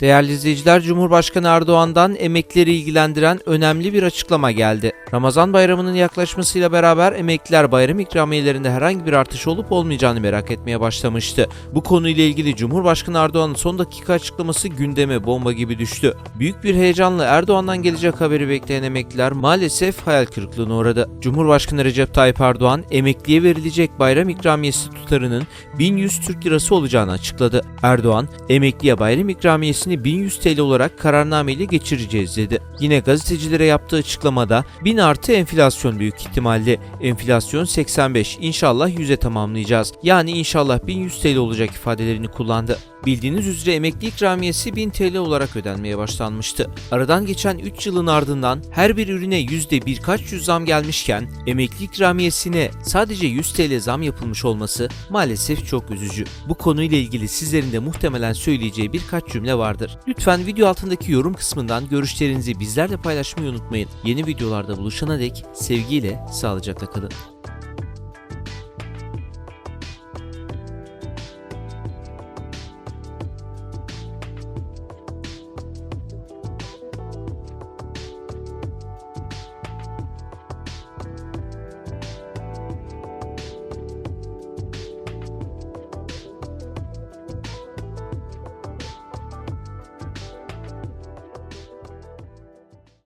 Değerli izleyiciler, Cumhurbaşkanı Erdoğan'dan emeklileri ilgilendiren önemli bir açıklama geldi. Ramazan bayramının yaklaşmasıyla beraber emekliler bayram ikramiyelerinde herhangi bir artış olup olmayacağını merak etmeye başlamıştı. Bu konuyla ilgili Cumhurbaşkanı Erdoğan'ın son dakika açıklaması gündeme bomba gibi düştü. Büyük bir heyecanla Erdoğan'dan gelecek haberi bekleyen emekliler maalesef hayal kırıklığına uğradı. Cumhurbaşkanı Recep Tayyip Erdoğan, emekliye verilecek bayram ikramiyesi tutarının 1100 Türk Lirası olacağını açıkladı. Erdoğan, emekliye bayram ikramiyesini 1100 TL olarak kararnameyle geçireceğiz dedi. Yine gazetecilere yaptığı açıklamada 1000 artı enflasyon büyük ihtimalle. Enflasyon 85, inşallah 100'e tamamlayacağız. Yani inşallah 1100 TL olacak ifadelerini kullandı. Bildiğiniz üzere emekli ikramiyesi 1000 TL olarak ödenmeye başlanmıştı. Aradan geçen 3 yılın ardından her bir ürüne yüzde birkaç yüz zam gelmişken emekli ikramiyesine sadece 100 TL zam yapılmış olması maalesef çok üzücü. Bu konuyla ilgili sizlerin de muhtemelen söyleyeceği birkaç cümle vardır. Lütfen video altındaki yorum kısmından görüşlerinizi bizlerle paylaşmayı unutmayın. Yeni videolarda buluşana dek sevgiyle, sağlıcakla kalın.